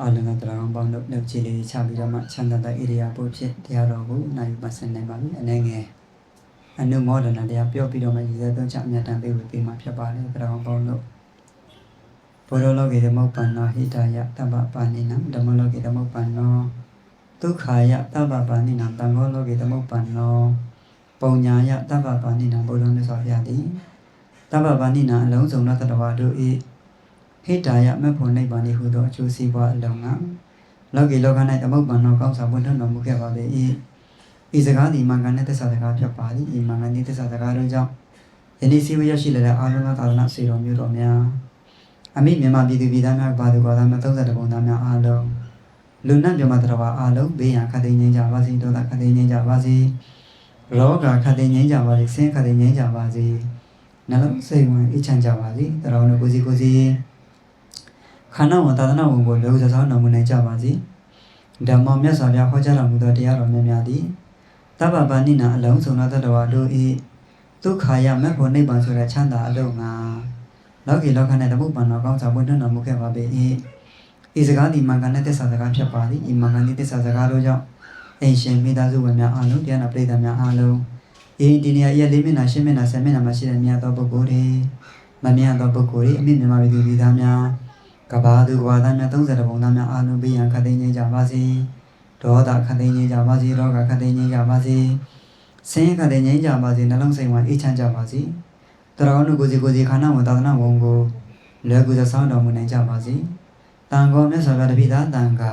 အားလုံးကတရားကောင်းပေါင်းတို့နှုတ်ချလေးချပြီးတော့မှချမ်းသာတဲ့ဣရိယာပုဖြစ်တရားတော်ကိုနိုင်ပါစနေပါပြီအနေငယ်အနုမောဒနာတရားပြောပြီးတော့မှရည်စဲသွင်းချအမြတ်တမ်းပေးဝေပေးမှာဖြစ်ပါတယ်တရားကောင်းပေါင်းတို့ဘောရောလောကေဓမ္မပန္နောဟိတယတဗ္ဗပါဏိနံဓမ္မလောကေဓမ္မပန္နောဒုက္ခာယတဗ္ဗပါဏိနံတံဃောလောကေဓမ္မပန္နောပုံညာယတဗ္ဗပါဏိနံဘုရားမြတ်စွာဘုရားသည်တဗ္ဗပါဏိနံအလုံးစုံသောတတဝါတို့၏ ဟိတာယမက်ဖို့နိဗ္ဗာန်၏ဟူသောအကျိုးစီးပွားအလုံးကလောကီလောက၌သမုပ္ပန္နောကောင်းစွာပွင့်ထွန်းတော်မူခဲ့ပါပေ၏ဤစကားသည်မင်္ဂန်နှင့်သစ္စာစကားဖြစ်ပါသည်ဤမင်္ဂန်နှင့်သစ္စာစကားတို့ကြောင့်ယနေ့စီဝရရှိတဲ့အာလုံးသောသာသနာစေတော်မျိုးတော်များအမိမြန်မာပြည်သူပြည်သားများဘာသူဘာသာများ32ပုံသားများအားလုံးလူနတ်မြမတော်ဘာအားလုံးဘေးရန်ခတ်သိမ်းငြိမ်းကြပါစေဒေါသခတ်သိမ်းငြိမ်းကြပါစေရောဂါခတ်သိမ်းငြိမ်းကြပါစေဆင်းခတ်သိမ်းငြိမ်းကြပါစေနှလုံးစိတ်ဝင်အေးချမ်းကြပါစေတော်တော်ကိုစီကိုစီ ခန္ဓာဝန်သာသနာဝန်ကိုလောကစားဆောင်တော်မူနိုင်ကြပါစေဓမ္မမြတ်စွာဘုရားဟောကြားတော်မူသောတရားတော်များများသည်တပ္ပပဏိနာအလုံးစုံသောတတ္တဝါတို့၏ဒုက္ခယမက်ဖို့နိဗ္ဗာန်ဆိုတဲ့ချမ်းသာအလုံးငါလောကီလောက၌တမှုပန်တော်ကောင်းစွာပွင့်ထွန်းတော်မူခဲ့ပါပေ၏ဤစကားသည်မင်္ဂန်နှင့်သစ္စာစကားဖြစ်ပါသည်ဤမင်္ဂန်နှင့်သစ္စာစကားတို့ကြောင့်အိမ်ရှင်မိသားစုဝင်များအားလုံးတရားနာပရိသတ်များအားလုံးဤဒီနေရာရဲ့လေးမျက်နှာရှင်းမျက်နှာဆယ်မျက်နှာမှာရှိတဲ့မြတ်သောပုဂ္ဂိုလ်တွေမမြတ်သောပုဂ္ဂိုလ်တွေအမိမြန်မာပြည်သူပြည်သားများ ကဘာသူကဘာသားများ30ပုံသားများအားလုံးဘေးရန်ခတ်သိမ်းခြင်းကြပါစေဒေါသခတ်သိမ်းခြင်းကြပါစေရောဂါခတ်သိမ်းခြင်းကြပါစေဆင်းရဲခတ်သိမ်းခြင်းကြပါစေနှလုံးစိမ်ဝမ်းအေးချမ်းကြပါစေတရောင်းတို့ကိုယ်စီကိုယ်စီခန္ဓာဝန်သာသနာဝန်ကိုလွယ်ကူစွာဆောင်းတော်မူနိုင်ကြပါစေတန်ခေါ်မြတ်စွာဘုရားတပိသားတန်ခါ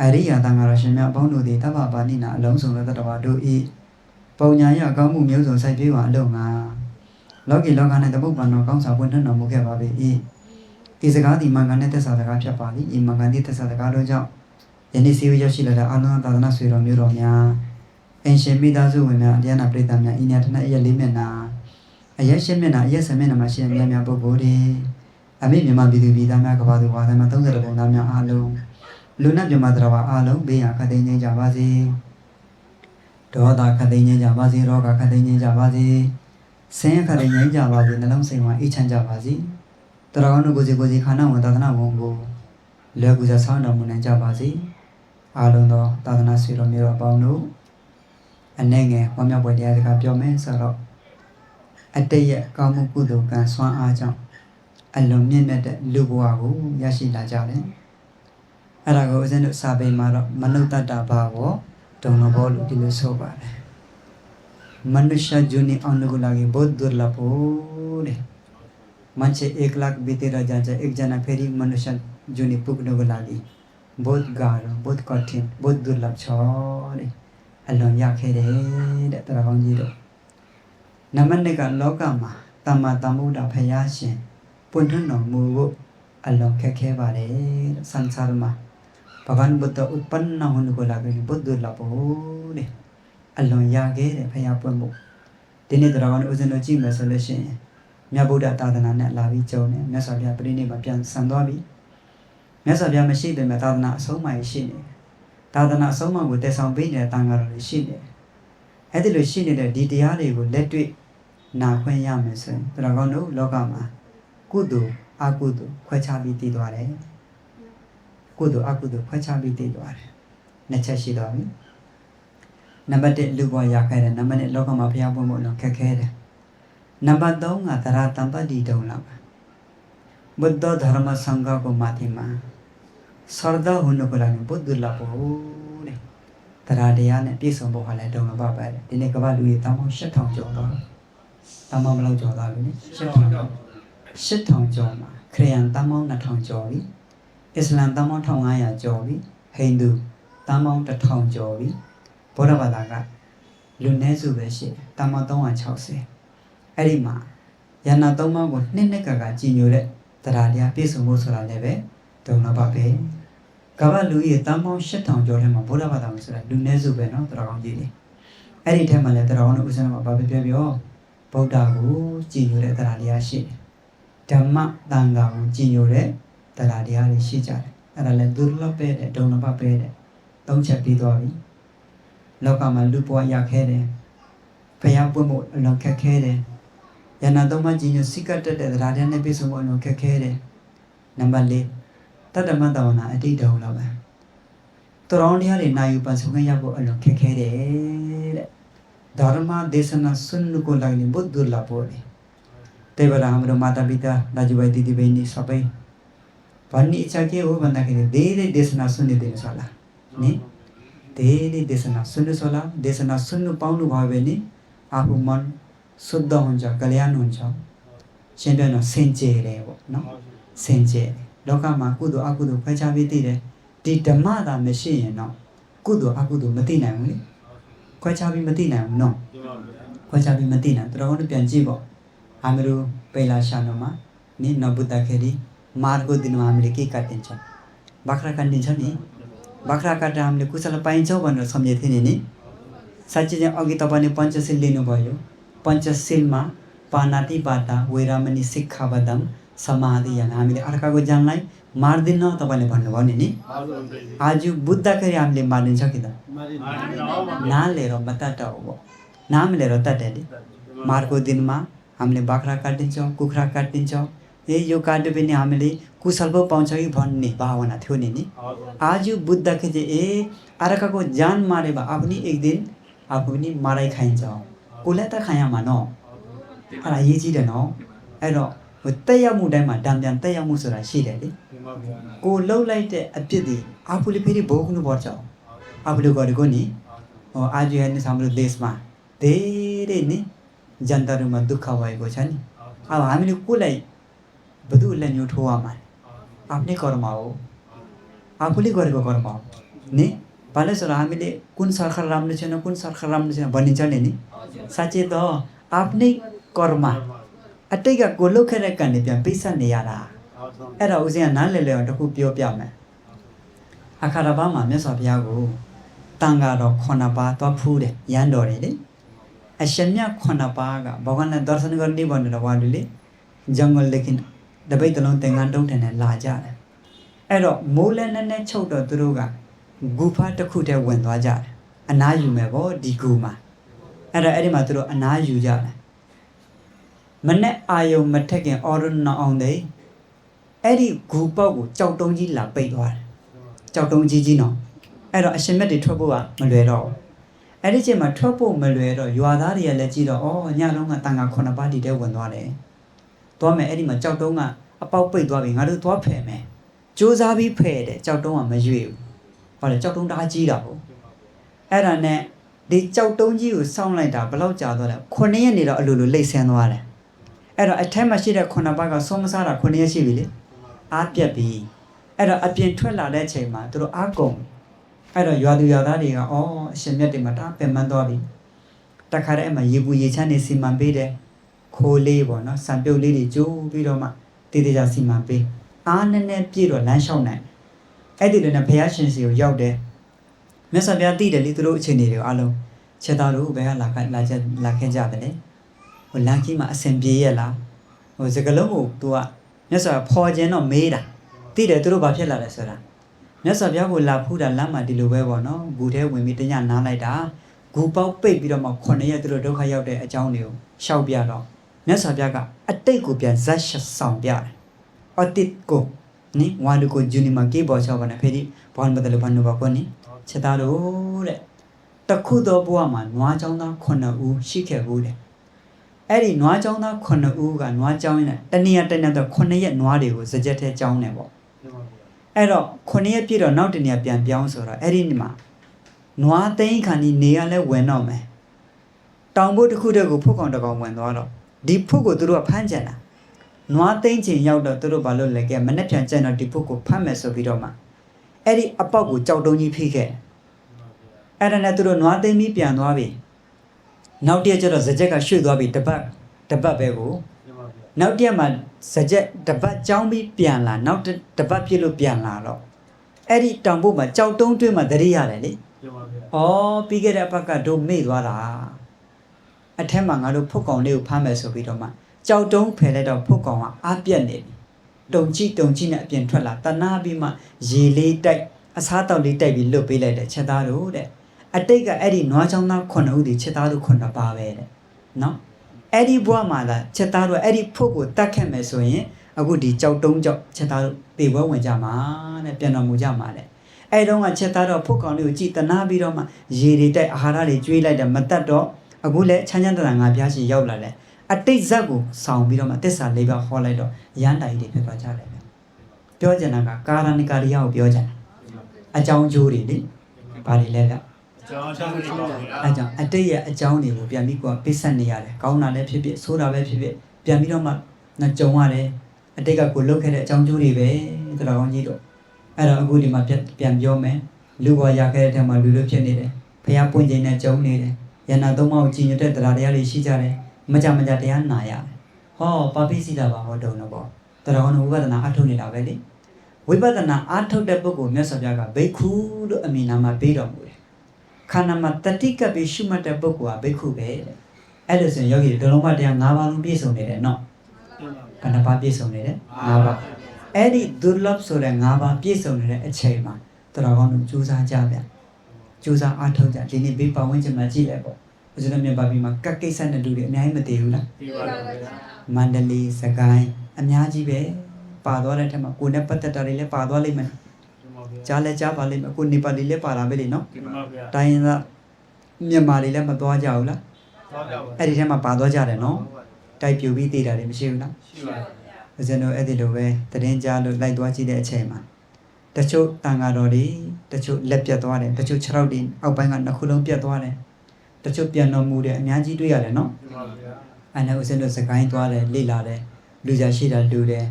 အရိယာတန်ခါရရှင်မြတ်အပေါင်းတို့သည်တပ္ပပါဏိနာအလုံးစုံသောတတ္တဝါတို့ဤပုံညာရအကောင်းမှုမျိုးစုံစိုက်ပြေးပါအလုံးငါလောကီလောက၌တပုပ္ပန်တော်ကောင်းစွာပွင့်ထွန်းတော်မူခဲ့ပါပေ၏ ဤစကားသည်မင်္ဂန်နှင့်သက်စာစကားဖြစ်ပါသည်ဤမင်္ဂန်နှင့်သက်စာစကားတို့ကြောင့်ယနေ့စီဝရောက်ရှိလာတဲ့အာနန္ဒသာသနာဆွေတော်မျိုးတော်များအင်ရှင်မိသားစုဝင်များတရားနာပရိသတ်များဤညာထနအရက်လေးမျက်နှာအရက်ရှင်းမျက်နှာအရက်ဆယ်မျက်နှာမှာရှိတဲ့များများပုဂ္ဂိုလ်တွေအမိမြန်မာပြည်သူပြည်သားများကဘာသူဘာသာများ30ပုံသားများအားလုံးလူနတ်မြမတော်ဘာအားလုံးဘေးရန်ခတ်သိမ်းခြင်းကြပါစေဒေါသခတ်သိမ်းခြင်းကြပါစေရောဂါခတ်သိမ်းခြင်းကြပါစေဆင်းရဲခတ်သိမ်းခြင်းကြပါစေနှလုံးစိမ်ဝမ်းအေးချမ်းကြပါစေ တော်ကောင်းတို့ကိုစီကိုစီခန္ဓာဝန်သာသနာဝန်ကိုလွယ်ကူစွာဆောင်တော်မူနိုင်ကြပါစေအားလုံးသောသာသနာဆွေတော်မျိုးတော်ပေါင်းတို့အနေငယ်ဝမ်းမြောက်ပွဲတရားစကားပြောမယ်ဆိုတော့အတိတ်ရဲ့ကောင်းမှုကုသိုလ်ကံစွမ်းအားကြောင့်အလွန်မြင့်မြတ်တဲ့လူဘဝကိုရရှိလာကြတယ်အဲ့ဒါကိုဦးဇင်းတို့စာပေမှာတော့မနုဿတ္တဘာဝဒုံလဘောလို့ဒီလိုဆိုပါတယ်မနုရှဂျူနီအောင်လူကလာကေဘုဒ္ဓလဘောတဲ့ मान्छे एक लाख बितेर जान्छ एकजना फेरि मनुष्य जुनी पुग्नुको लागि बहुत गाह्रो बहुत कठिन बहुत दुर्लभ छ अरे अल्लो याखेरे तर भन्जिरो नमन्नेका लोकमा तमा तमुडा भयासिन पुनः नमुगो अल्लो खेखे बारे संसारमा भगवान् बुद्ध उत्पन्न हुनुको लागि नि बहुत दुर्लभ हो रे अल्लो यागेरे भया पुन्बो दिने तर भने उजनो चिम सोल्युसन မြတ်ဗုဒ္ဓသာသနာနဲ့လာပြီးကြုံတယ်မြတ်စွာဘုရားပြိဋိမှာပြန်ဆံသွားပြီမြတ်စွာဘုရားမရှိပေမဲ့သာသနာအဆုံးအမရှိနေတယ်သာသနာအဆုံးအမကိုတည်ဆောင်ပေးနေတဲ့တန်ဃာတော်တွေရှိနေတယ်အဲ့ဒီလိုရှိနေတဲ့ဒီတရားတွေကိုလက်တွေ့နာခွင့်ရမယ်ဆိုရင်ဘုရားကောင်းတို့လောကမှာကုသိုလ်အကုသိုလ်ခွဲခြားပြီးတည်သွားတယ်ကုသိုလ်အကုသိုလ်ခွဲခြားပြီးတည်သွားတယ်နှစ်ချက်ရှိသွားပြီနံပါတ်1လူဘဝရခဲ့တယ်နံပါတ်2လောကမှာဘုရားပွင့်ဖို့တော့ခက်ခဲတယ် နံပါတ်3ကသရတံပတိတုံလာပါဘုဒ္ဓဓမ္မစံဃကိုမာတိမာဆရဒဟုနကလာနဘုဒ္ဓလာဘောတဲ့တရားတရားနဲ့ပြည့်စုံဖို့ဟာလဲတုံလာပါပဲဒီနေ့ကမ္ဘာလူကြီးတောင်းပေါင်း8000ကျော်တော့တောင်းပေါင်းဘယ်လောက်ကျော်သွားပြီလဲ8000 8000ကျော်မှာခရိယန်တောင်းပေါင်း2000ကျော်ပြီအစ္စလာမ်တောင်းပေါင်း1500ကျော်ပြီဟိန္ဒူတောင်းပေါင်း1000ကျော်ပြီဗုဒ္ဓဘာသာကလူနည်းစုပဲရှိတယ်တောင်းပေါင်း360 အဲ့ဒီမှာယန္နာသုံးပါးကိုနှစ်နှစ်ကကကြည်ညိုတဲ့တရားတရားပြည့်စုံဖို့ဆိုတာလည်းပဲဒုံနာပါပဲကမ္ဘာလူကြီးတန်ပေါင်း8000ကျော်ထဲမှာဗုဒ္ဓဘာသာမှာဆိုတာလူနည်းစုပဲเนาะတရားကောင်းကြီးလေအဲ့ဒီထဲမှာလည်းတရားကောင်းတို့ဥစ္စာမှာဘာပဲပြောပြောဗုဒ္ဓကိုကြည်ညိုတဲ့တရားတရားရှိတယ်ဓမ္မတန်ခါကိုကြည်ညိုတဲ့တရားတရားတွေရှိကြတယ်အဲ့ဒါလည်းဒုလဘပဲတဲ့ဒုံနာပါပဲတဲ့သုံးချက်ပြီးသွားပြီလောကမှာလူဘဝရခဲ့တယ်ဘုရားပွင့်ဖို့အလွန်ခက်ခဲတယ် ယန္နာသုံးပါးကြီးညစိကတ်တက်တဲ့တရားတဲ့နဲ့ပြည့်စုံဖို့အလုံးခက်ခဲတယ်နံပါတ်၄တ တတ္တမတဝနာအတိတ်တုံးလောက်ပဲတော်တော်တရားတွေနိုင်ယူပန်ဆုံးရဖို့အလွန်ခက်ခဲတယ်တဲ့ဓမ္မဒေသနာစွန်းကိုလိုက်နေဘုဒ္ဓလာပေါ်တယ်တေဝရာဟမရမာတာပိတာလာဂျဝိုင်တီတီဘိနီစပိဘာနိအချကေဝဘ शुद्ध हुन्छ कल्याण हुन्छ। सेन्टेन सेन्चेरे हो न? सेन्चे। रे ढोकामा कुदो आकुदो फैचा बितिरे टिटमा दामे सिए न? कुदो आकुदो मति नाम नि खैचाबी मति न खैचाबी मति नै। तर अरू बिहान जीव। हाम्रो पहिला सानोमा नि नबुझ्दाखेरि मार्ग दिनमा हामीले के काटिन्छ? बाख्रा काटिन्छ नि। बाख्रा काटेर हामीले कुसालाई पाइन्छौँ भनेर सम्झेको थिएँ नि। साँच्चै चाहिँ अघि तपाईँले पञ्चशील लिनुभयो। पञ्चशीलमा पानातिबाट बदम समाधि समाधियान हामीले अर्काको ज्यानलाई मार्दैन तपाईँले भन्नुभयो नि आज बुझ्दाखेरि हामीले मारिन्छ कि त? नालेर बताट हो नाम लिएर तटाले मार्को दिनमा हामीले बाख्रा काटिन्छौँ कुखुरा काटिन्छौँ ए यो काट्यो भने हामीले कुशल पो पाउँछ कि भन्ने भावना थियो नि नि? आज बुझ्दाखेरि ए अर्काको ज्यान मारेमा आफू पनि एक दिन आफू पनि माराइ खाइन्छ। कसलाई त खायामा न अे चिर नौ ए र तैया मुडाइमा डान्ड्यान तैया मुसो सिरहेले ओ लौ लाइट अत्यधी आफूले फेरि भोग्नुपर्छ आफूले गरेको नि आज हेर्नुहोस् हाम्रो देशमा धेरै नै जनताहरूमा दु ख भएको छ नि अब हामीले कसलाई बधु उसलाई नि आफ्नै कर्म हो आफूले गरेको कर्म नि ဘာလဲဆိုတော့အာမီလေကွန်ဆာခရမ်နေချနကွန်ဆာခရမ်နေချနဘာနေချနေနိစာချေတော့အာဖနိကောရမအတိတ်ကကိုလုတ်ခဲ့တဲ့ကံတွေပြန်ပိတ်ဆက်နေရတာအဲ့တော့ဦးဇင်းကနားလည်လည်အောင်တစ်ခုပြောပြမယ်အခါရဘာမှာမြတ်စွာဘုရားကိုတန်ဃာတော်9ပါးသွားဖူးတယ်ရန်တော်တယ်လေအရှင်မြတ်9ပါးကဘောဂန်နဲ့ဒရစနဂရနိဘောနဲ့ဝါလူလေဂျန်ဂလ်လခင်တပိတ်တလုံးသင်္ကန်းတုံးထန်နဲ့လာကြတယ်အဲ့တော့မိုးလဲနဲ့နဲ့ချုပ်တော့သူတို့က ဂူဖာတစ်ခုတည်းဝင်သွားကြတယ်အနားယူမယ်ဗောဒီဂူမှာအဲ့တော့အဲ့ဒီမှာသူတို့အနားယူကြတယ်မနဲ့အာယုံမထက်ခင်အော်ရနအောင်တဲ့အဲ့ဒီဂူပေါက်ကိုကြောက်တုံးကြီးလာပိတ်သွားတယ်ကြောက်တုံးကြီးကြီးနော်အဲ့တော့အရှင်မြတ်တွေထွက်ဖို့ကမလွယ်တော့ဘူးအဲ့ဒီချိန်မှာထွက်ဖို့မလွယ်တော့ရွာသားတွေကလည်းကြည့်တော့အော်ညလုံးကတန်ခါခုနှစ်ပါးတီတဲဝင်သွားတယ်သွားမယ်အဲ့ဒီမှာကြောက်တုံးကအပေါက်ပိတ်သွားပြီငါတို့သွားဖယ်မယ်စူးစမ်းပြီးဖယ်တယ်ကြောက်တုံးကမရွေ့ဘူး ဘာလဲကြောက်တုံးတအားကြီးတာဟုတ်အဲ့ဒါနဲ့ဒီကြောက်တုံးကြီးကိုစောင့်လိုက်တာဘယ်လောက်ကြာသွားလဲ9ရက်နေတော့အလိုလိုလိတ်ဆင်းသွားတယ်အဲ့တော့အထက်မှာရှိတဲ့ခုနှစ်ပါးကဆုံးမစားတာခုနှစ်ရက်ရှိပြီလေအားပြက်ပြီအဲ့တော့အပြင်ထွက်လာတဲ့အချိန်မှာသူတို့အားကုန်အဲ့တော့ရွာသူရွာသားတွေကအော်အရှင်မြတ်တွေမှာဒါပင်ပန်းသွားပြီတခါတည်းအမှရေပူရေချမ်းနေစီမံပေးတယ်ခိုးလေးပေါ့နော်စံပြုတ်လေးတွေကျိုးပြီးတော့မှတည်တည်ကြစီမံပေးအားနဲ့နဲ့ပြည့်တော့လမ်းလျှောက်နိုင် အဲ့ဒီလိုနဲ့ဘုရားရှင်စီကိုရောက်တယ်မြတ်စွာဘုရားသိတယ်လေသူတို့အခြေအနေတွေအားလုံးချက်သားတို့ဘယ်ကလာခလာချက်လာခဲ့ကြတယ်လေဟိုလမ်းကြီးမှာအဆင်ပြေရလားဟိုစကလုံးကို तू ကမြတ်စွာဖော်ခြင်းတော့မေးတာသိတယ်သူတို့ဘာဖြစ်လာလဲဆိုတာမြတ်စွာဘုရားကိုလာဖူးတာလမ်းမှာဒီလိုပဲပေါ့နော်ဂူထဲဝင်ပြီးတညနားလိုက်တာဂူပေါက်ပိတ်ပြီးတော့မှခုနှစ်ရက်သူတို့ဒုက္ခရောက်တဲ့အကြောင်းတွေကိုရှောက်ပြတော့မြတ်စွာဘုရားကအတိတ်ကိုပြန်ဇက်ရှဆောင်ပြတယ်အတိတ်ကို နိဝါလူကိုဂျူနီမကေဘောချောပါနဲ့ဖေဒီဘောန်ဘဒလဘန်နဘကောနိချက်သားတို့တဲ့တခုသောဘဝမှာနွားချောင်းသား9ဦးရှိခဲ့ဘူးတဲ့အဲ့ဒီနွားချောင်းသား9ဦးကနွားချောင်းရင်တနည်းတနည်းတော့9ရက်နွားတွေကိုစကြက်ထဲချောင်းနေပေါ့အဲ့တော့9ရက်ပြည့်တော့နောက်တနေ့ပြန်ပြောင်းဆိုတော့အဲ့ဒီနေ့မှာနွားသိန်းခါနီနေရလဲဝင်တော့မယ်တောင်ဘုတ်တစ်ခုတည်းကိုဖုတ်ကောင်တစ်ကောင်ဝင်သွားတော့ဒီဖုတ်ကိုသူတို့ကဖမ်းကြံတာ နွားသိန်းချင်းရောက်တော့သူတို့ဘာလို့လဲကဲမနေ့ပြန်ကျန်တော့ဒီဖုတ်ကိုဖမ်းမယ်ဆိုပြီးတော့မှအဲ့ဒီအပေါက်ကိုကြောက်တုံးကြီးဖိခဲ့အဲ့ဒါနဲ့သူတို့နွားသိန်းပြီးပြန်သွားပြီနောက်တစ်ရက်ကျတော့ဇကြက်ကရွှေ့သွားပြီတပတ်တပတ်ပဲကိုနောက်တစ်ရက်မှာဇကြက်တပတ်ကြောင်းပြီးပြန်လာနောက်တစ်တပတ်ပြည့်လို့ပြန်လာတော့အဲ့ဒီတောင်ဖို့မှာကြောက်တုံးတွင်းမှာတရိရတယ်လေ။အော်ပြီးခဲ့တဲ့အပတ်ကတို့မေ့သွားတာ။အထက်မှာငါတို့ဖုတ်ကောင်လေးကိုဖမ်းမယ်ဆိုပြီးတော့မှ ကြောက်တုံးဖယ်လိုက်တော့ဖုတ်ကောင်ကအားပြက်နေပြီ။တုံကြည့်တုံကြည့်နဲ့အပြင်ထွက်လာတနာပြီးမှရေလေးတိုက်အစားတောက်လေးတိုက်ပြီးလွတ်ပေးလိုက်တယ်ချက်သားတို့တဲ့။အတိတ်ကအဲ့ဒီနွားချောင်းသား9ဦးဒီချက်သားတို့9ပါပဲတဲ့နော်အဲ့ဒီဘဝမှာလာချက်သားတို့အဲ့ဒီဖုတ်ကိုတတ်ခဲ့မယ်ဆိုရင်အခုဒီကြောက်တုံးကြောက်ချက်သားတို့တေပွဲဝင်ကြမှာတဲ့ပြန်တော်မူကြမှာတဲ့အဲ့တုန်းကချက်သားတော့ဖုတ်ကောင်လေးကိုကြည်တနာပြီးတော့မှရေတွေတိုက်အာဟာရတွေကျွေးလိုက်တယ်မတက်တော့အခုလည်းချမ်းချမ်းသာသာငါပြားရှိရောက်လာတယ် အတိတ်ဇက်ကိုဆောင်ပြီးတော့မှတစ္ဆာလေးပါဟောလိုက်တော့ရန်တိုင်တွေဖြစ်သွားကြတယ်ဗျပြောချင်တာကကာရဏိကာရိယကိုပြောချင်တာအကြောင်းကျိုးတွေလေဘာတွေလဲဗျကျောင်းချမ်းလေးပါဗျာအဲကြောင့်အတိတ်ရဲ့အကြောင်းတွေကိုပြန်ပြီးကိုယ်ကပိတ်ဆက်နေရတယ်ကောင်းတာလည်းဖြစ်ဖြစ်ဆိုးတာပဲဖြစ်ဖြစ်ပြန်ပြီးတော့မှနော်ကြုံရတယ်အတိတ်ကကိုလုတ်ခဲ့တဲ့အကြောင်းကျိုးတွေပဲတော်ကောင်းကြီးတို့အဲ့တော့အခုဒီမှာပြန်ပြန်ပြောမယ်လူဘဝရခဲ့တဲ့ထက်မှာလူလူဖြစ်နေတယ်ဖះပွင့်ခြင်းနဲ့ကြုံနေတယ်ယန္နာသုံးပါးကိုကြည်ညိုတဲ့တရားတရားတွေရှိကြတယ် မကြမကြတရားနာရတယ်ဟောပါပိစိတာပါဟောတုံတော့ပေါ့တော်ကောင်းဝိပဿနာအထုတ်နေတာပဲလေဝိပဿနာအထုတ်တဲ့ပုဂ္ဂိုလ်မြတ်စွာဘုရားကဘိက္ခုလို့အမည်နာမပေးတော်မူတယ်ခန္ဓာမှာတတိကပ်ပြီးရှုမှတ်တဲ့ပုဂ္ဂိုလ်ကဘိက္ခုပဲတဲ့အဲ့လိုဆိုရင်ယောဂီတွေဒလုံးမတရား၅ပါးလုံးပြည့်စုံနေတယ်နော်ခန္ဓာပါပြည့်စုံနေတယ်၅ပါးအဲ့ဒီဒုလပ်ဆိုတဲ့၅ပါးပြည့်စုံနေတဲ့အချိန်မှာတော်ကောင်းတို့ကြိုးစားကြဗျကြိုးစားအားထုတ်ကြဒီနေ့ဘေးပတ်ဝန်းကျင်မှာကြည့်လိုက်ပေါ့ ဦးဇင်းတို့မြန်မာပြည်မှာကတ်ကိစ္စတဲ့လူတွေအများကြီးမတည်ဘူးလားဒီပါလားဗျာမန္တလေးစကိုင်းအများကြီးပဲပါသွားတဲ့ထက်မှာကိုယ်နဲ့ပတ်သက်တာတွေလည်းပါသွားလိမ့်မယ်ဒီပါဗျာကြားလဲကြားပါလိမ့်မယ်ကိုနေပါလီလည်းပါလာပဲလေနော်ဒီပါဗျာတိုင်းရင်းသားမြန်မာတွေလည်းမသွားကြဘူးလားသွားကြပါအဲ့ဒီထဲမှာပါသွားကြတယ်နော်တိုက်ပြူပြီးသေးတာတွေမရှိဘူးလားရှိပါဦးဇင်းတို့အဲ့ဒီလိုပဲသတင်းကြားလို့လိုက်သွားကြည့်တဲ့အချိန်မှာတချို့တန်ဃာတော်တွေတချို့လက်ပြတ်သွားတယ်တချို့ခြေထောက်တွေအောက်ပိုင်းကနှစ်ခုလုံးပြတ်သွားတယ် တချို့ပြန်တော်မူတယ်အများကြီးတွေ့ရတယ်နော်ဒီပါဗျာအဲ့ဒါဦးဇင်းတို့စကိုင်းသွားတယ်လေ့လာတယ်လူကြရှိတာလူတယ်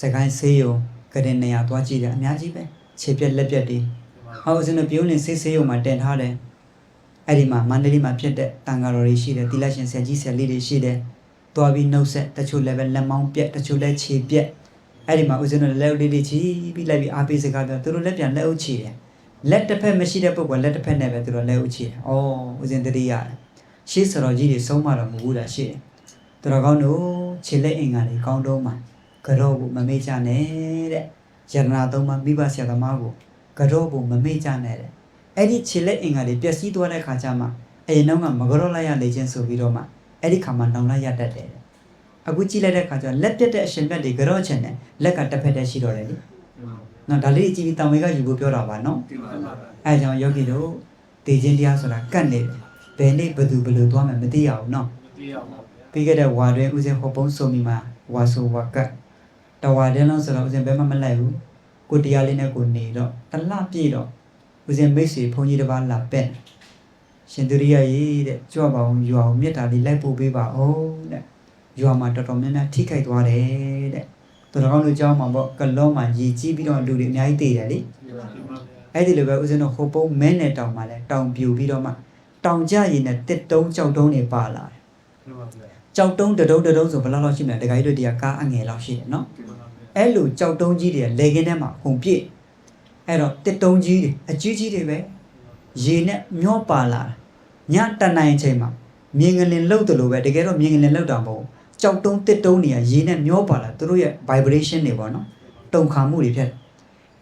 စကိုင်းဆေးရုံကတဲ့နေရာသွားကြည့်တယ်အများကြီးပဲခြေပြက်လက်ပြက်တွေဟောဦးဇင်းတို့ပြုံးလင်ဆေးဆေးရုံမှာတင်ထားတယ်အဲ့ဒီမှာမန္တလေးမှာဖြစ်တဲ့တန်ဃာတော်တွေရှိတယ်တိလရှင်ဆရာကြီးဆရာလေးတွေရှိတယ်သွားပြီးနှုတ်ဆက်တချို့လည်းပဲလက်မောင်းပြက်တချို့လည်းခြေပြက်အဲ့ဒီမှာဦးဇင်းတို့လက်အုပ်လေးတွေချီပြီးလိုက်ပြီးအားပေးစကားပြောသူတို့လည်းပြန်လက်အုပ်ချီတယ် လက်တစ်ဖက်မရှိတဲ့ပုဂ္ဂိုလ်လက်တစ်ဖက်နဲ့ပဲသူတို့လက်အုပ်ချီတယ်ဩဦးဇင်းတတိရတယ်ရှေးဆရာကြီးတွေဆုံးမတော်မူဘူးလားရှိတယ်သူတော်ကောင်းတို့ခြေလက်အင်္ဂါတွေကောင်းတော့မှာကြောကိုမမေ့ကြနဲ့တဲ့ယရနာသုံးပါးမိဘဆရာသမားကိုကတော့ဘူးမမေ့ကြနဲ့တဲ့အဲ့ဒီခြေလက်အင်္ဂါတွေပျက်စီးသွားတဲ့ခါကျမှအရင်တော့ကမကတော့လိုက်ရလေချင်းဆိုပြီးတော့မှအဲ့ဒီခါမှနောင်လိုက်ရတတ်တယ်တဲ့အခုကြည့်လိုက်တဲ့ခါကျတော့လက်ပြတ်တဲ့အရှင်ဘက်တွေကတော့ချင်တယ်လက်ကတစ်ဖက်တည်းရှိတော့တယ်လေ နော်ဒါလေးကြည့်ပြီးတောင်ဝေကယူဖို့ပြောတာပါနော်ဒီပါဗျာအဲကြောင့်ယောဂီတို့ဒေခြင်းတရားဆိုတာကတ်နေတယ်ဘယ်နေ့ဘယ်သူဘယ်လိုသွားမယ်မသိရဘူးနော်မသိရပါဗျာပြီးခဲ့တဲ့ဝါတွင်ဦးစင်ဟောပုံးဆိုမိမှာဝါဆိုဝါကတ်တဝါတင်းလုံးဆိုတော့ဦးစင်ဘယ်မှမလိုက်ဘူးကိုတရားလေးနဲ့ကိုနေတော့တလပြည့်တော့ဦးစင်မိတ်ဆွေဘုန်းကြီးတစ်ပါးလာပက်ရှင်သူရိယကြီးတဲ့ကြွပါအောင်ယူအောင်မြတ်တာလေးလိုက်ပို့ပေးပါအောင်တဲ့ယူအောင်မှာတော်တော်များများထိခိုက်သွားတယ်တဲ့ တော်တော်ကောင်းလို့ကြောင်းမှာပေါ့ကလောမှာရည်ကြီးပြီးတော့လူတွေအများကြီးတည်တယ်လေဒီပါဗျာအဲ့ဒီလိုပဲဦးဇင်းတို့ဟိုပုံးမဲနဲ့တောင်မှာလဲတောင်ပြူပြီးတော့မှတောင်ကြရည်နဲ့တစ်တုံးကြောက်တုံးတွေပါလာတယ်ဒီပါဗျာကြောက်တုံးတတုံးတတုံးဆိုဘယ်လောက်လောက်ရှိမလဲတခါကြီးတို့တရားကားအငယ်လောက်ရှိတယ်နော်ဒီပါဗျာအဲ့လိုကြောက်တုံးကြီးတွေလေကင်းထဲမှာဟုန်ပြည့်အဲ့တော့တစ်တုံးကြီးတွေအကြီးကြီးတွေပဲရေနဲ့မျောပါလာတာညတန်နိုင်ချိန်မှာမြင်ငလင်လှုပ်တယ်လို့ပဲတကယ်တော့မြင်ငလင်လှုပ်တာမဟုတ်ဘူး ကြောက်တုံးတစ်တုံးတွေကရေနဲ့မျောပါလာသူတို့ရဲ့ vibration တွေပေါ့နော်တုံခါမှုတွေဖြစ်တယ်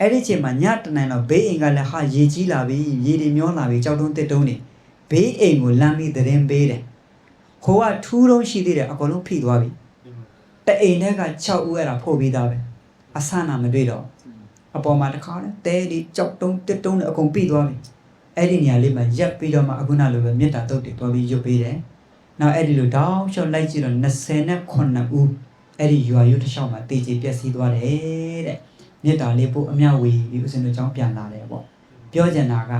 အဲ့ဒီချိန်မှာညတနင်တော့ဘေးအိမ်ကလည်းဟာရေကြီးလာပြီရေတွေမျောလာပြီကြောက်တုံးတစ်တုံးနေဘေးအိမ်ကိုလမ်းပြီးသတင်းပေးတယ်။ခိုးကထူးတုံးရှိသေးတယ်အကုန်လုံးဖိသွားပြီဒီပါ။တအိမ်ထဲက6ဦးအဲ့ဒါဖို့ပြီးသားပဲ။အဆနာမတွေ့တော့အပေါ်မှာတစ်ခါနဲ့တဲဒီကြောက်တုံးတစ်တုံးနဲ့အကုန်ပြီးသွားပြီ။အဲ့ဒီနေရာလေးမှာရက်ပြီးတော့မှအခုနလိုပဲမေတ္တာတုတ်တွေတွားပြီးရုပ်ပေးတယ်။ နောက်အဲ့ဒီလိုတောင်းလျှောက်လိုက်ကြည့်တော့29ဦးအဲ့ဒီရွာရုပ်တစ်လျှောက်မှာတည်ကြည်ပျက်စီးသွားတယ်တဲ့မြစ်တာလေးပို့အမြဝေပြီးဦးစင်တို့ကြောင်းပြန်လာတယ်ပေါ့ပြောချင်တာက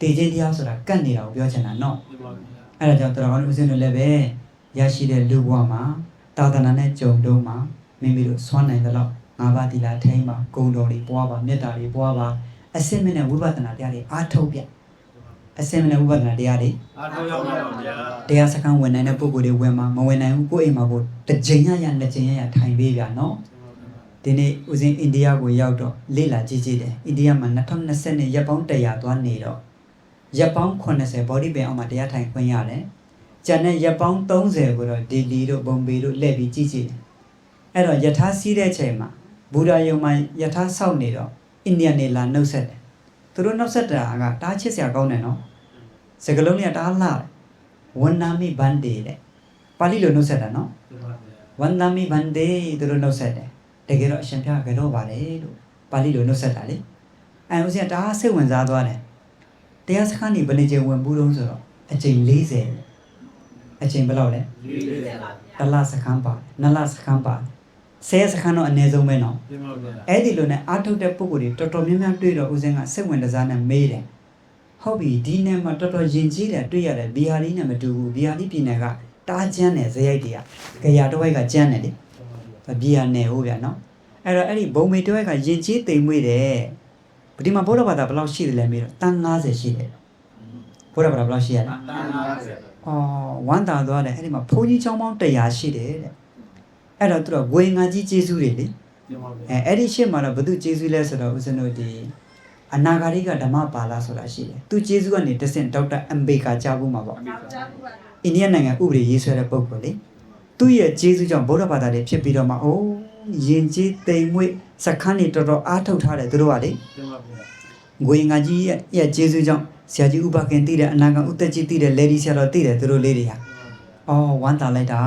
တည်ကြည်တရားဆိုတာကတ်နေတာကိုပြောချင်တာနော်အဲ့ဒါကြောင့်တော်တော်ဦးစင်တို့လည်းပဲရရှိတဲ့လူဘဝမှာသာသနာနဲ့ကြုံတုံးမှာမိမိတို့ဆွမ်းနိုင်သလောက်ငါးပါးတိလာထိမ့်ပါဂုံတော်တွေပွားပါမေတ္တာတွေပွားပါအစစ်မနဲ့ဝိပဿနာတရားတွေအားထုတ်ပြ အစင်မနဲ့ဥပဒနာတရားတွေအားထုတ်ရမှာပါဗျာတရားစခန်းဝင်နိုင်တဲ့ပုံကိုယ်တွေဝင်မှာမဝင်နိုင်ဘူးကိုယ့်အိမ်မှာကိုတစ်ကြိမ်ရရနှစ်ကြိမ်ရရထိုင်ပေးဗျာနော်ဒီနေ့ဦးစင်းအိန္ဒိယကိုရောက်တော့လေ့လာကြည့်ကြည့်တယ်အိန္ဒိယမှာ2020နဲ့ရက်ပေါင်း100သွားနေတော့ရက်ပေါင်း80 body pain အောင်မှာတရားထိုင်ခွင့်ရတယ်ကျန်တဲ့ရက်ပေါင်း30ကိုတော့ဒီလီတို့ဘုံဘေတို့လှည့်ပြီးကြည့်ကြည့်တယ်အဲ့တော့ယထာစီးတဲ့ချိန်မှာဘုရားယုံမှာယထာဆောက်နေတော့အိန္ဒိယနေလာနှုတ်ဆက်တယ် သူတို့နှုတ်ဆက်တာကတားချစ်စရာကောင်းတယ်နော်စကလုံးလေးကတားလာတယ်ဝန္နာမိဘန်ဒေတဲ့ပါဠိလိုနှုတ်ဆက်တာနော်ဒီပါဗျာဝန္နာမိဘန်ဒေသူတို့နှုတ်ဆက်တယ်တကယ်တော့အရှင်ဖျားကတော့ပါလေလို့ပါဠိလိုနှုတ်ဆက်တာလေအဲဦးဇင်းကဒါစိတ်ဝင်စားသွားတယ်တရားစခန်းနေဘယ်နှကြိမ်ဝင်ဘူးတော့ဆိုတော့အကြိမ်40အကြိမ်ဘယ်လောက်လဲလေးလေးပါတစ်လစခန်းပါတယ်နှစ်လစခန်းပါတယ် ဆယ်စခန်းတော့အနည်းဆုံးပဲနော်တင်ပါဗျာအဲ့ဒီလိုနဲ့အာထုတ်တဲ့ပုံကိုယ်တွေတော်တော်များများတွေ့တော့ဦးစင်းကစိတ်ဝင်စားနဲ့မေးတယ်ဟုတ်ပြီဒီနေ့မှတော်တော်ယဉ်ကျေးတယ်တွေ့ရတယ်ဘီဟာလီနဲ့မတူဘူးဘီဟာလီပြည်နယ်ကတားကျန်းတယ်ဇယိုက်တွေကကြရာတစ်ဝိုက်ကကျန်းတယ်လေဘီဟာနယ်ဟုတ်ဗျာနော်အဲ့တော့အဲ့ဒီဘုံမေတစ်ဝိုက်ကယဉ်ကျေးတိမ်မွေ့တယ်ဒီမှာဘုရားဘာသာဘယ်လောက်ရှိတယ်လဲမေးတော့တန်90ရှိတယ်ဘုရားဘာသာဘယ်လောက်ရှိရလဲတန်ပါဗျာအော်ဝမ်းသာသွားတယ်အဲ့ဒီမှာဘုန်းကြီးကျောင်းပေါင်း100ရှိတယ်တဲ့ အဲ့တော့သူတို့ဝေငါကြီးကျေးဇူးတွေလေတင်ပါဗျာအဲအဲ့ဒီရှေ့မှာတော့ဘု து ကျေးဇူးလဲဆိုတော့ဦးဇင်းတို့ဒီအနာဂါရိကဓမ္မပါဠဆိုတာရှိတယ်သူကျေးဇူးကနေတဆင့်ဒေါက်တာအမ်ဘေကာကြားဖို့မှာပေါ့အိန္ဒိယနိုင်ငံဥပဒေရေးဆွဲတဲ့ပုဂ္ဂိုလ်လေသူ့ရဲ့ကျေးဇူးကြောင့်ဗုဒ္ဓဘာသာတွေဖြစ်ပြီးတော့မှအိုးယဉ်ကျေးတိမ်မွေ့စခန်းတွေတော်တော်အားထုတ်ထားတယ်သူတို့ကလေတင်ပါဗျာငွေငါကြီးရဲ့ရဲ့ကျေးဇူးကြောင့်ဆရာကြီးဥပခင်တည်တယ်အနာဂံဥတ္တကြီးတည်တယ်လေဒီဆရာတော်တည်တယ်သူတို့လေးတွေဟာအော်ဝမ်းသာလိုက်တာ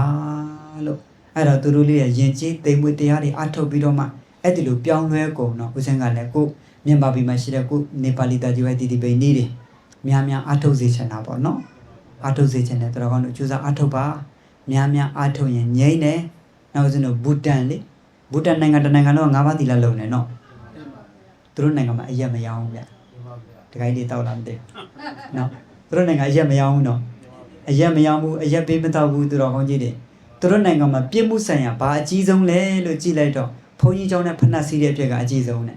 လို့ အဲ့တော့သူတို့လေးရဲ့ယဉ်ကျေးသိမ်မွေ့တရားတွေအထုတ်ပြီးတော့မှအဲ့ဒီလိုပြောင်းလဲကုန်တော့ဦးစင်းကလည်းကိုမြန်မာပြည်မှာရှိတဲ့ကိုနေပါလီတာကြီးရဲ့တီတီပိန်နေတွေများများအထုတ်စေချင်တာပေါ့နော်အထုတ်စေချင်တယ်တော်တော်ကောင်းလို့ကြိုးစားအထုတ်ပါများများအထုတ်ရင်ငြိမ့်တယ်နောက်ဦးစင်းတို့ဘူတန်လေဘူတန်နိုင်ငံတစ်နိုင်ငံတော့၅ပါးသီလလုံနေနော်သူတို့နိုင်ငံမှာအရက်မရောင်းဘူးဗျတင်ပါဗျာတခိုင်းလေးတောက်လာမသိဘူးနော်သူတို့နိုင်ငံအရက်မရောင်းဘူးနော်အရက်မရောဘူးအရက်ပေးမတော့ဘူးသူတော်ကောင်းကြီးတွေ သူတို့နိုင်ငံမှာပြစ်မှုဆိုင်ရာဘာအကြီးဆုံးလဲလို့ကြည့်လိုက်တော့ဘုန်းကြီးเจ้าနဲ့ဖဏစီးတဲ့အပြက်ကအကြီးဆုံးနဲ့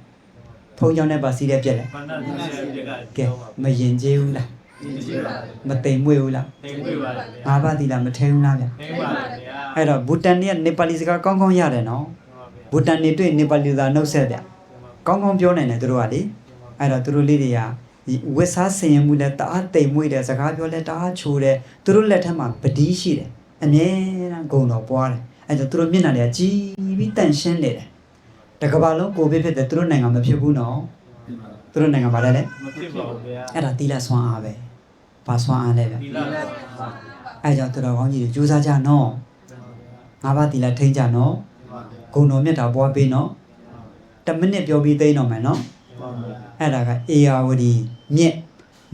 ဘုန်းကြီးเจ้าနဲ့ပါစီးတဲ့အပြက်လဲ ဘာနာသိရတဲ့က ကဲမရင်ကျေးဘူးလား ဒီကြည့်ပါ မတိမ်မွေ့ဘူးလား တင်ပြပါဗျာ ငါးပါးသီလားမထဲဘူးလားဗျ တင်ပါဗျာ အဲ့တော့ဘူတန်နဲ့နေပါလီစကားကောင်းကောင်းရတယ်နော်ဘူတန်နေတွေ့နေပါလီသာနှုတ်ဆက်ဗျကောင်းကောင်းပြောနိုင်တယ်သူတို့ကလေအဲ့တော့သူတို့လေးတွေကဝက်စားစင်ရင်မှုလဲတအားတိမ်မွေ့တယ်စကားပြောလဲတအားချိုးတယ်သူတို့လက်ထက်မှာပတိရှိတယ် အမြဲတမ်းဂုံတော်ပွားတယ်အဲ့တော့သူတို့မျက်နှာတွေကကြီးပြီးတန့်ရှင်းနေတယ်တကဘာလုံးကိုဗစ်ဖြစ်တယ်သူတို့နိုင်ငံမဖြစ်ဘူးနော်သူတို့နိုင်ငံမှာလည်းလေမဖြစ်ပါဘူးဗျာအဲ့ဒါတီလာဆွမ်းအားပဲဘာဆွမ်းအားလဲဗျဒီလာအဲ့ကြောင့်သူတော်ကောင်းကြီးတွေကြိုးစားကြနော်ငါးပါးတီလာထိန်းကြနော်ဂုံတော်မြတ်တာပွားပေးနော်10မိနစ်ပြောပြီးသိမ်းတော့မယ်နော်အဲ့ဒါကအေယာဝတီမြက်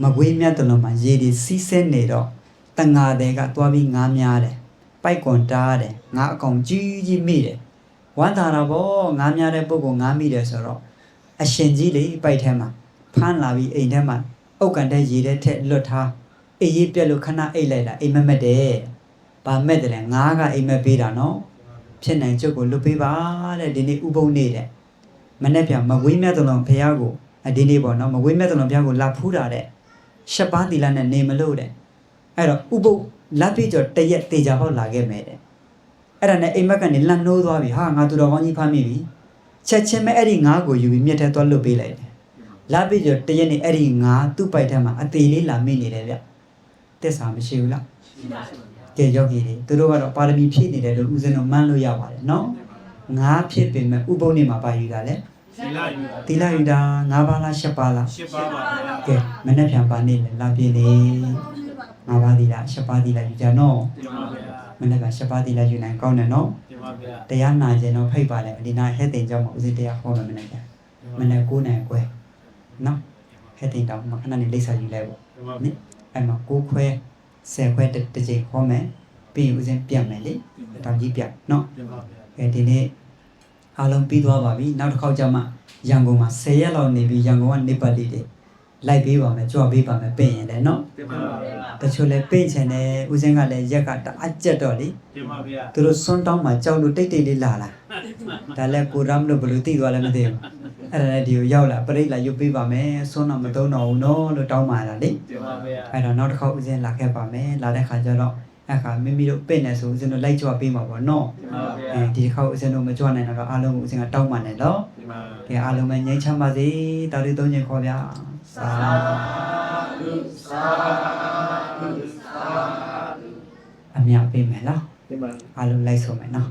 မကွေးမြတ်တလုံးမှာရေဒီစီးဆင်းနေတော့ တငါတဲ့ကသွားပြီးငားများတယ်ပိုက်ကွန်တားတယ်ငါအကောင်ကြီးကြီးမိတယ်ဝမ်းသာတာဗောငားများတဲ့ပုဂ္ဂိုလ်ငားမိတယ်ဆိုတော့အရှင်ကြီးလေပိုက်ထဲမှာဖမ်းလာပြီးအိမ်ထဲမှာအုတ်ကန်တဲ့ရေထဲထက်လွတ်ထားအေးရေးပြက်လို့ခဏအိတ်လိုက်တာအိမ်မက်မက်တယ်ဘာမက်တယ်လဲငားကအိမ်မက်ပေးတာနော်ဖြစ်နိုင်ကျုပ်ကိုလွတ်ပေးပါတဲ့ဒီနေ့ဥပုံနေတယ်မနေ့ပြန်မကွေးမြတ်တလုံးဖះကိုအဒီနေ့ပေါ့နော်မကွေးမြတ်တော်ဘုရားကိုလာဖူးတာတဲ့ရှက်ပါးသီလနဲ့နေမလို့တဲ့ အဲ့တော့ဥပုပ်လက်ပြကျော်တရက်တေချာဟောက်လာခဲ့မယ်တဲ့အဲ့ဒါနဲ့အိမ်မက်ကနေလန့်နှိုးသွားပြီဟာငါသူတော်ကောင်းကြီးဖမ်းမိပြီချက်ချင်းပဲအဲ့ဒီငါးကိုယူပြီးမြက်ထဲသွားလွတ်ပေးလိုက်တယ်လက်ပြကျော်တရက်နေအဲ့ဒီငါးသူ့ပိုက်ထဲမှာအသေးလေးလာမိနေတယ်ဗျတက်စာမရှိဘူးလားကဲယောဂီတွေသူတို့ကတော့ပါရမီဖြည့်နေတယ်လို့ဦးဇင်းတို့မှန်းလို့ရပါတယ်နော်ငါးဖြစ်ပေမဲ့ဥပုပ်နေမှာပါယူတာလေဒီလာယူသီလယူတာ၅ပါးလား၈ပါးလားရှစ်ပါပါဗျာကဲမနေ့ပြန်ပါနေလေလာပြည့်နေ ငါးပါးသီလ၈ပါးသီလယူကြနော်တင်ပါဗျာမနေ့က၈ပါးသီလယူနိုင်ကောင်းတယ်နော်တင်ပါဗျာတရားနာကျင်တော့ဖိတ်ပါလေဒီနာဟဲ့တင်ကြောင့်မဦးစီးတရားဟောမယ်မနေ့ကမနေ့9နိုင်ခွဲနော်ဟဲ့တင်တောင်မခဏနေလိမ့်စာယူလိုက်ပေါ့တင်ပါနိအဲ့မှာ9ခွဲ10ခွဲတစ်ချိန်ဟောမယ်ပြီးရင်ဦးစင်းပြန်မယ်လေတောင်ကြီးပြန်နော်တင်ပါဗျာအဲဒီနေ့အားလုံးပြီးသွားပါပြီနောက်တစ်ခေါက်ကျမှရန်ကုန်မှာ10ရက်လောက်နေပြီးရန်ကုန်ကနေပါလီတွေ လိုက်ပေးပါမယ်ကြွပေးပါမယ်ပြင်ရင်လည်းနော်တင်ပါဗျာတချို့လည်းပြင်ချင်တယ်ဦးစင်းကလည်းရက်ကတအားကြက်တော့လေတင်ပါဗျာသူတို့စွန်းတောင်းမှကြောက်လို့တိတ်တိတ်လေးလာလာဒါလည်းကိုရမ်းလို့ဘယ်လိုသိသွားလဲမသိဘူးအဲ့ဒါလည်းဒီကိုရောက်လာပြိဋ္ဌာရုပ်ပေးပါမယ်စွန်းတော့မသုံးတော့ဘူးနော်လို့တောင်းပါတာလေတင်ပါဗျာအဲ့တော့နောက်တစ်ခေါက်ဦးစင်းလာခဲ့ပါမယ်လာတဲ့ခါကျတော့အဲ့ခါမိမိတို့ပင့်နေဆိုဦးစင်းတို့လိုက်ကြွပေးမှာပေါ့နော်တင်ပါဗျာအဲဒီတစ်ခေါက်ဦးစင်းတို့မကြွနိုင်တော့အားလုံးကိုဦးစင်းကတောင်းပန်တယ်နော်တင်ပါကဲအားလုံးပဲငြိမ်းချမ်းပါစေတာလူသုံးချိန်ခေါ်ဗျာ သာအမြပေးမယ်နော်တင်ပါအားလုံးလိုက်ဆုံးမယ်နော်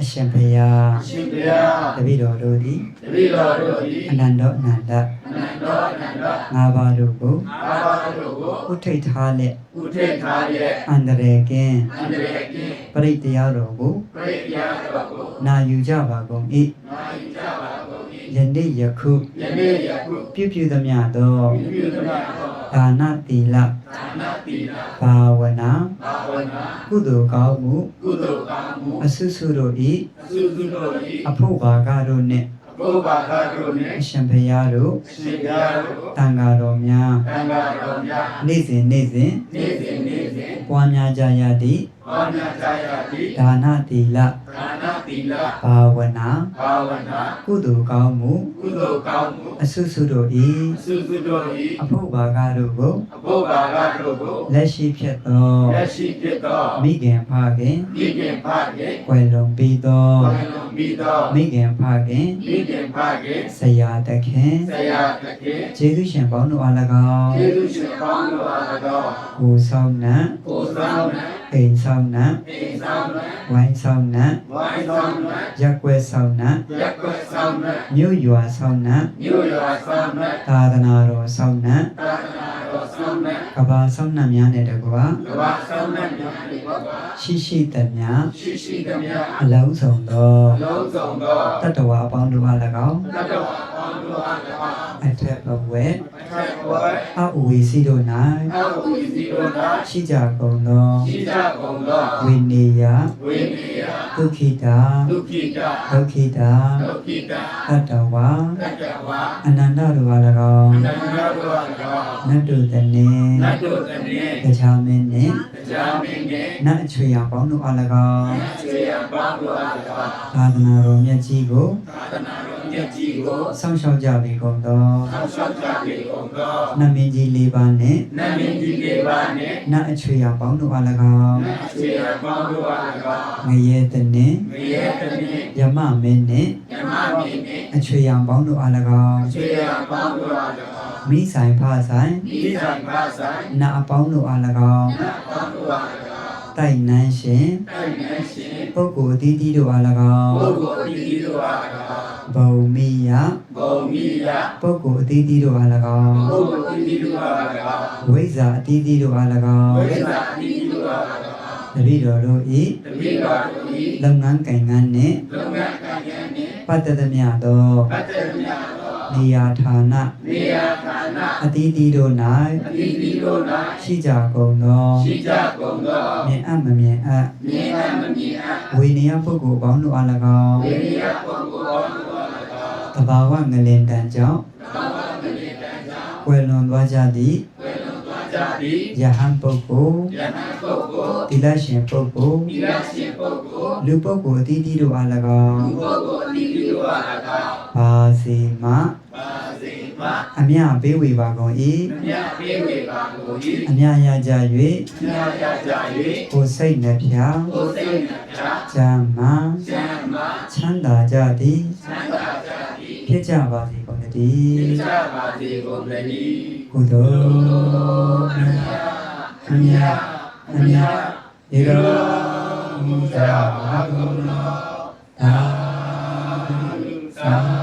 အရှင်ဘုရားရှင်ဗျာတပည့်တော်တို့သည်တပည့်တော်တို့သည်အနန္တောအနန္တအနန္တောအနန္တငါးပါးတို့ကိုအာဘာတို့ကိုဥထိတ်ထားလက်ဥထိတ်ထားရဲ့အန္တရာယ်ကင်းအန္တရာယ်ကင်းပရိတရားတော်ကိုပြိယာတော်ကိုနာယူကြပါကုန်၏နာယူကြပါကုန်၏ ယနေ့ယခုယနေ့ယခုပြုပြုသမျှသောပြုသမျှသောဒါနသီလဒါနသီလဘာဝနာဘာဝနာကုသိုလ်ကောင်းမှုကုသိုလ်ကောင်းမှုအဆုစုတို့၏အစုစုတို့၏အဖို့ဘာကတို့နှင့်ဘုရားခါတို့နှင့်အရှင်ဘုရားတို့ရှင်ပြားတို့တန်ဃာတော်များသံဃာတော်များနေ့စဉ်နေ့စဉ်နေ့စဉ်နေ့စဉ်ပွားများကြရသည့် ဟောများကြရသည့်ဒါနသီလဒါနသီလဘာဝနာဘာဝနာကုသိုလ်ကောင်းမှုကုသိုလ်ကောင်းမှုအဆုစုတို့အ၏စုစုတို့၏အဖို့ဘာကတို့ကိုအဘုရားကတို့ကိုလက်ရှိဖြစ်သောလက်ရှိဖြစ်သောမိခင်ဖခင်မိခင်ဖခင်ကွယ်လွန်ပြီးသောဘာလုံးပြီးသောမိခင်ဖခင်မိခင်ဖခင်ဆရာသခင်ဆရာသခင်ကျေးဇူးရှင်ပေါင်းတို့အား၎င်းယေရှုရှင်ကောင်းတော်အားတော်ကိုယ်ဆောင်နှံကိုဆောင်နံ အိမ်ဆောင်နှံအိမ်ဆောင်နံဝိုင်းဆောင်နှံဝိုင်းဆောင်နံရက်ွက်ဆောင်နှံရက်ကွက်ဆောင်နံမြို့ရွာဆောင်နှံမြို့ရွာဆောင်နံသာသနာတော်ဆောင်နှံသာသနာတော်ဆောင်နံကဘာဆောင်နှံများနဲ့တကွာကဘာဆောင်နံများဒီဘဝရှိရှိသမျှရှိရှိသမျှအလုံးစုံသောအလုံးစုံသောတတ္တဝါအပေါင်းတို့အား၎င်းတတ္တဝါပေါင်းတို့အား၎င်း အထက်ဘဝေအထက်ဘဝအဝီစီတို့အ၌ဝိဇ္ဇိတို့၌ရှိကြကုန်သောရှိကြကုန်သောဝိနေယဝိနည်းဒုက္ခိတာဒုက္ခိတဒုက္ခိတာဒုက္ခိတတတ္တဝါတတ္တဝါအနန္တတို့အား၎င်းသံဃာတို့အား၎င်းနတ်တို့တည်းနှင့်နတ်တို့တည်းနှင့်တရားမင်းနှင့်တရားမင်းနှင့်နတ်အချွေရောင်ပေါင်းတို့အား၎င်းဆွေရပေါင်းတို့အား၎င်းသာသနာတော်မြတ်ကြီးကိုသာသနာတော် မြတ်ကြီးကိုစောင့်ရှောက်ကြပေကုန်သောဆောက်ရှောက်ကြပေကုန်သောနတ်မင်းကြီး၄ပါးနှင့်နတ်မင်းကြီးလေးပါးနှင့်နတ်အချွေရောင်ပေါင်းတို့အား၎င်းနတ်ဆွေရပေါင်းတို့အား၎င်းငရဲတနှင့်မရေတည်းနှင့်ယမမင်းနှင့်ယမမင်းနှင့်အချွေရောင်ပေါင်းတို့အား၎င်းဆွေရပေါင်းတို့အား၎င်းမိဆိုင်ဖဆိုင်ဤဆိုင်ပါဆိုင်နတ်အပေါင်းတို့အား၎င်းနတ်ပေါင်းတို့အား၎င်းတိုက်နှန်းရှင်တိုက်နှင့်ရှင်ပုဂ္ဂိုလ်အသီးသီးတို့အား၎င်းပုဂ္ဂိုလ်အသီးသီးတို့အား၎င်း ဘုံမိယဘုံမိယပုဂ္ဂိုလ်အသီးသီးတို့အား၎င်းပုဂ္ဂိုလ်အသီးသီးတို့အား၎င်းဝိဇ္ဇာအသီးသီးတို့အား၎င်းဝိဇ္ဇာအသီးသီးတို့အား၎င်းတပည့်တော်တို့၏တပိတော်တို့၏လုပ်ငန်းကံငန်းနှင့်လုပ်ငန်းကံရန်နှင့်ပတ်သက်သမျှသောပတ်သက်များသောနေရာဌာနနေရာဌာနအသီးသီးတို့အ၌သီးသီးတို့၌ရှိကြကုန်သောရှိကြကုန်သောမြင်အပ်မမြင်အပ်မြင်အပ်မမြင်အပ်ဝိနည်းပုဂ္ဂိုလ်အပေါင်းတို့အား၎င်းဝိရိယ တဘာဝငလင်တန်ကြောင့်သောဝမနိတံကြောင့်ကွယ်လွန်သွားကြသည့်ဝေလွန်သွားကြသည်ယဟန်ပုဂ္ဂိုလ်ယဟန်ပုဂ္ဂိုလ်တိလရှင်ပုဂ္ဂိုလ်ဒီလရှင်ပုဂ္ဂိုလ်လူပုဂ္ဂိုလ်အသီးသီးတို့အား၎င်းလူပုဂ္ဂိုလ်အသီးသီးတို့အား၎င်းပါစီမပါစေမအမြပေးဝေပါကုန်၏မြတ်ပေးဝေပါကို၏အမြရကြ၍မြတ်ရကြ၍ကိုယ်စိတ်နှဖျားကိုယ်စိတ်နှပြချမ်းမာကျမ်းမာချမ်းသာကြသည်သံဃာကြသည် ဖြစ်ကြပါစေကုန်တည်းသိကြပါစေကုန်သတည်းကုသိုလ်အမြအမြဒီရောမူသာဘာကုန်သောသာ